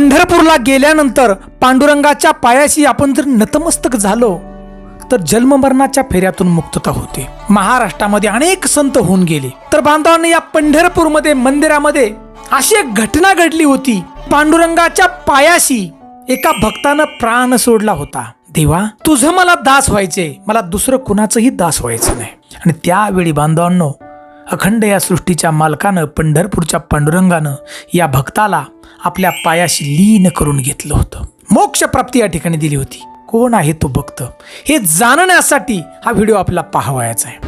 पंढरपूरला गेल्यानंतर पांडुरंगाच्या पायाशी आपण जर नतमस्तक झालो तर जन्ममरणाच्या फेऱ्यातून मुक्तता होते. महाराष्ट्रामध्ये अनेक संत होऊन गेले. तर बांधवांनी या पंढरपूरमध्ये मंदिरामध्ये अशी एक घटना घडली होती. पांडुरंगाच्या पायाशी एका भक्तानं प्राण सोडला होता. देवा तुझं मला दास व्हायचे मला दुसरं कुणाचंही दास व्हायचं नाही. आणि त्यावेळी बांधवांनो अखंड या सृष्टीच्या मालकानं पंढरपूरच्या पांडुरंगानं या भक्ताला आपल्या पायाशी लीन करून घेतलं होतं. मोक्ष प्राप्ती या ठिकाणी दिली होती. कोण आहे तो भक्त? हे जाणण्यासाठी हा व्हिडिओ आपला पाहावायचा आहे.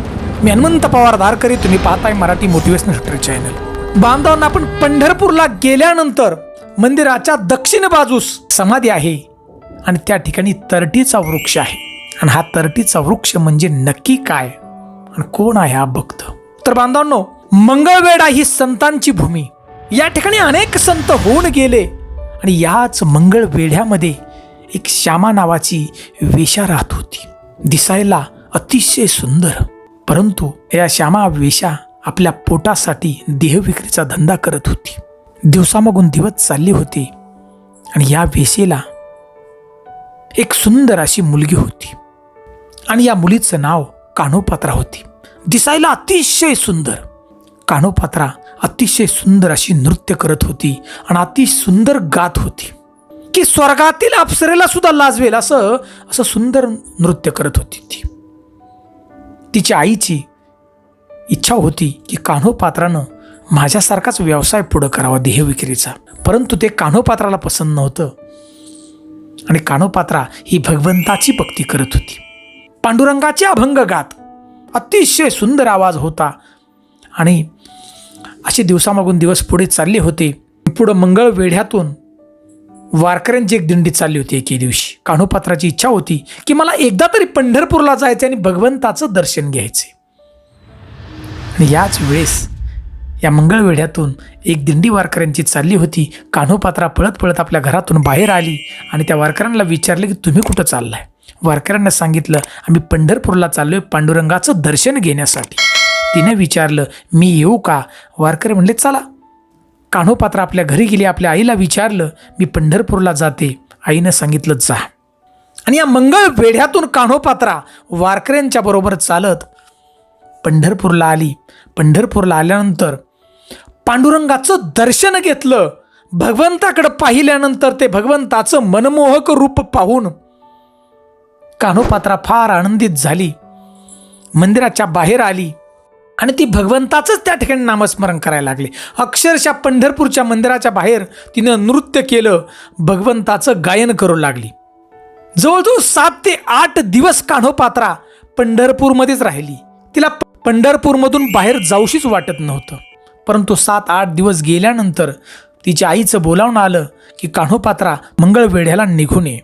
मी हनुमंत पवार धारकरी तुम्ही पाहताय मराठी मोटिवेशनल स्टोरी चॅनल बांधवांना आपण पंढरपूरला गेल्यानंतर मंदिराच्या दक्षिण बाजूस समाधी आहे आणि त्या ठिकाणी तरटीचा वृक्ष आहे. आणि हा तरटीचा वृक्ष म्हणजे नक्की काय? आणि कोण आहे हा भक्त? तर बांधवांनो मंगळवेढा ही संतांची भूमी. या ठिकाणी अनेक संत होऊन गेले आणि याच मंगळ वेढ्यामध्ये एक श्यामा नावाची वेशा राहत होती. दिसायला अतिशय सुंदर. परंतु या श्यामा वेशा आपल्या पोटासाठी देहविक्रीचा धंदा करत होती. दिवसामागून दिवस चालले होते आणि या वेशेला एक सुंदर अशी मुलगी होती. आणि या मुलीचं नाव कान्होपात्रा होती. दिसायला अतिशय सुंदर. कान्होपात्रा अतिशय सुंदर अशी नृत्य करत होती आणि अतिशय सुंदर गात होती. की स्वर्गातील अप्सरेला सुद्धा लाजवेल असं असं सुंदर नृत्य करत होती ती. तिच्या आईची इच्छा होती की कान्होपात्रानं माझ्यासारखाच व्यवसाय पुढं करावा देहविक्रीचा परंतु ते कान्होपात्राला पसंत नव्हतं. आणि कान्होपात्रा ही भगवंताची भक्ती करत होती. पांडुरंगाचे अभंग गात अतिशय सुंदर आवाज होता. आणि असे दिवसामागून दिवस पुढे चालले होते. पुढं मंगळ वेढ्यातून वारकऱ्यांची एक दिंडी चालली होती एके दिवशी. कान्होपात्राची इच्छा होती की मला एकदा तरी पंढरपूरला जायचं आणि भगवंताचं दर्शन घ्यायचे. आणि याच वेळेस या मंगळवेढ्यातून एक दिंडी वारकऱ्यांची चालली होती. कान्होपात्रा पळत पळत आपल्या घरातून बाहेर आली आणि त्या वारकऱ्यांना विचारलं की तुम्ही कुठं चाललाय? वारकऱ्यांना सांगितलं आम्ही पंढरपूरला चाललोय पांडुरंगाचं दर्शन घेण्यासाठी. तिने विचारलं मी येऊ का? वारकरी म्हणले चला. कान्होपात्रा आपल्या घरी गेली आपल्या आईला विचारलं मी पंढरपूरला जाते. आईनं सांगितलं जा. आणि या मंगळ वेढ्यातून कान्होपात्रा वारकऱ्यांच्या बरोबर चालत पंढरपूरला आली. पंढरपूरला आल्यानंतर पांडुरंगाचं दर्शन घेतलं. भगवंताकडं पाहिल्यानंतर ते भगवंताचं मनमोहक रूप पाहून कान्होपात्रा फार आनंदित झाली. मंदिराच्या बाहेर आली. आणि ती भगवंताचंच त्या ठिकाणी नामस्मरण करायला लागली. अक्षरशः पंढरपूरच्या मंदिराच्या बाहेर तिनं नृत्य केलं भगवंताचं गायन करू लागली. जवळजवळ सात ते आठ दिवस कान्होपात्रा पंढरपूरमध्येच राहिली. तिला पंढरपूरमधून बाहेर जाऊशीच वाटत नव्हतं. परंतु सात आठ दिवस गेल्यानंतर तिच्या आईचं बोलावणं आलं की कान्होपात्रा मंगळवेढ्याला निघून ये.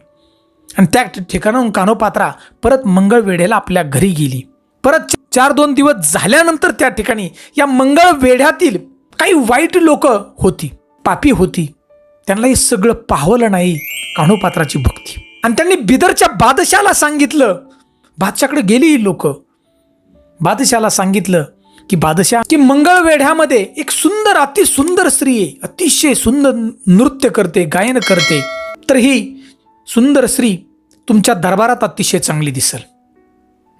आणि त्या ठिकाणाहून कान्होपात्रा परत मंगळवेढ्याला आपल्या घरी गेली. परत चार दोन दिवस झाल्यानंतर त्या ठिकाणी या मंगळवेढ्यातील काही वाईट लोक होती पापी होती. त्यांना हे सगळं पाहवलं नाही कान्होपात्राची भक्ती. आणि त्यांनी बिदरच्या बादशाला सांगितलं बादशाकडे गेली ही लोक. बादशाला सांगितलं की बादशाह की मंगळवेढ्यामध्ये एक सुंदर अति सुंदर स्त्री आहे. अतिशय सुंदर नृत्य करते गायन करते. तर ही सुंदर स्त्री तुमच्या दरबारात अतिशय चांगली दिसल.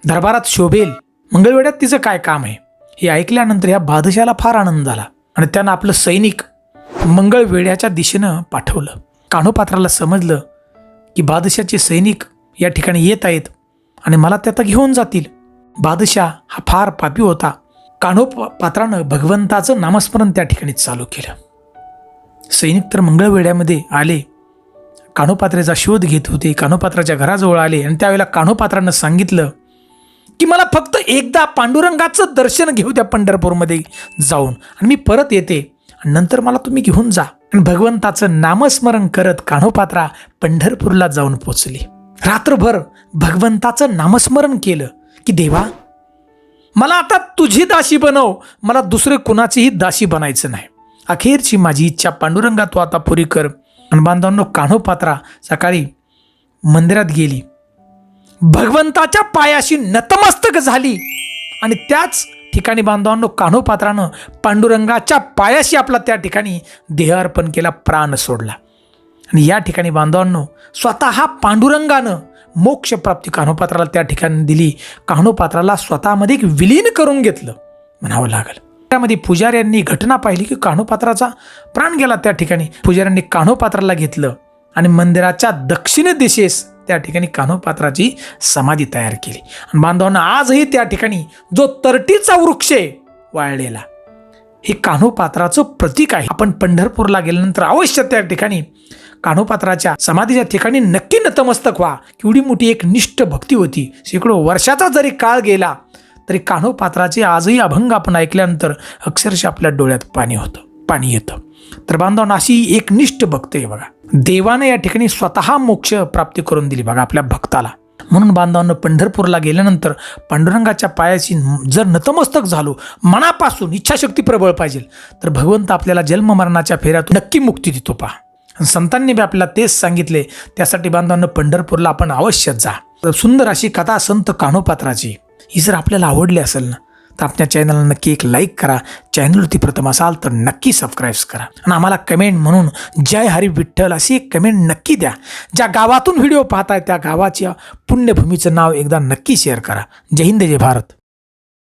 दरबारात शोभेल. मंगळवेढ्यात तिचं काय काम आहे? हे ऐकल्यानंतर या बादशाला फार आनंद झाला आणि त्यानं आपलं सैनिक मंगळवेढ्याच्या दिशेनं पाठवलं. कान्होपात्राला समजलं की बादशाचे सैनिक या ठिकाणी येत आहेत आणि मला त्यात घेऊन जातील. बादशाह हा फार पापी होता. कान्होपात्रानं भगवंताचं नामस्मरण त्या ठिकाणी चालू केलं. सैनिक तर मंगळवेढ्यामध्ये आले. कान्होपात्र्याचा शोध घेत होते. कान्होपात्राच्या घराजवळ आले आणि त्यावेळेला कान्होपात्रानं सांगितलं की मला फक्त एकदा पांडुरंगाचं दर्शन घेऊ द्या पंढरपूरमध्ये जाऊन. आणि मी परत येते. नंतर मला तुम्ही घेऊन जा. आणि भगवंताचं नामस्मरण करत कान्होपात्रा पंढरपूरला जाऊन पोचली. रात्रभर भगवंताचं नामस्मरण केलं की देवा मला आता तुझी दाशी बनव. मला दुसरे कुणाचीही दाशी बनायचं नाही. अखेरची माझी इच्छा पांडुरंगा तू आता पुरी कर. आणि बांधवांनो कान्होपात्रा सकाळी मंदिरात गेली. भगवंताच्या पायाशी नतमस्तक झाली. आणि त्याच ठिकाणी बांधवांनो कान्होपात्रानं पांडुरंगाच्या पायाशी आपला त्या ठिकाणी देह अर्पण केला प्राण सोडला. आणि या ठिकाणी बांधवांनो स्वतः पांडुरंगानं मोक्षप्राप्ती कान्होपात्राला त्या ठिकाणी दिली. कान्होपात्राला स्वतःमध्ये एक विलीन करून घेतलं म्हणावं लागेल. त्यामध्ये पुजाऱ्यांनी घटना पाहिली की कान्होपात्राचा प्राण गेला त्या ठिकाणी. पुजाऱ्यांनी कान्होपात्राला घेतलं आणि मंदिराच्या दक्षिण दिशेस त्या ठिकाणी कान्होपात्राची समाधी तयार केली. आणि बांधवांना आजही त्या ठिकाणी जो तरटीचा वृक्ष आहे वाळलेला. हे कान्होपात्राचं प्रतीक आहे. आपण पंढरपूरला गेल्यानंतर अवश्य त्या ठिकाणी कान्होपात्राच्या समाधीच्या ठिकाणी नक्की नतमस्तक व्हा. एवढी मोठी एक निष्ठ भक्ती होती. शेकडो वर्षाचा जरी काळ गेला तरी कान्होपात्राचे आजही अभंग आपण ऐकल्यानंतर अक्षरशः आपल्या डोळ्यात पाणी होतं पाणी येतं. तर बांधवांना अशी एक निष्ठ भक्त आहे बघा. देवाने या ठिकाणी स्वतः मोक्ष प्राप्ती करून दिली बघा आपल्या भक्ताला. म्हणून बांधवांना पंढरपूरला गेल्यानंतर पांडुरंगाच्या पायाशी जर नतमस्तक झालो मनापासून इच्छाशक्ती प्रबळ पाहिजे तर भगवंत आपल्याला जन्म मरणाच्या फेऱ्यातून नक्की मुक्ती देतो पहा. आणि संतांनी बी आपल्याला तेच सांगितले त्यासाठी बांधवांना पंढरपूरला आपण अवश्य जा. तर सुंदर अशी कथा संत कान्होपात्राची. ही जर आपल्याला आवडली असेल ना तर आपल्या चॅनलला नक्की एक लाईक करा. चॅनलवरती प्रथम असाल तर नक्की सबस्क्राईब्स करा. आणि आम्हाला कमेंट म्हणून जय हरी विठ्ठल अशी एक कमेंट नक्की द्या. ज्या गावातून व्हिडिओ पाहताय त्या गावाच्या पुण्यभूमीचं नाव एकदा नक्की शेअर करा. जय हिंद जय भारत.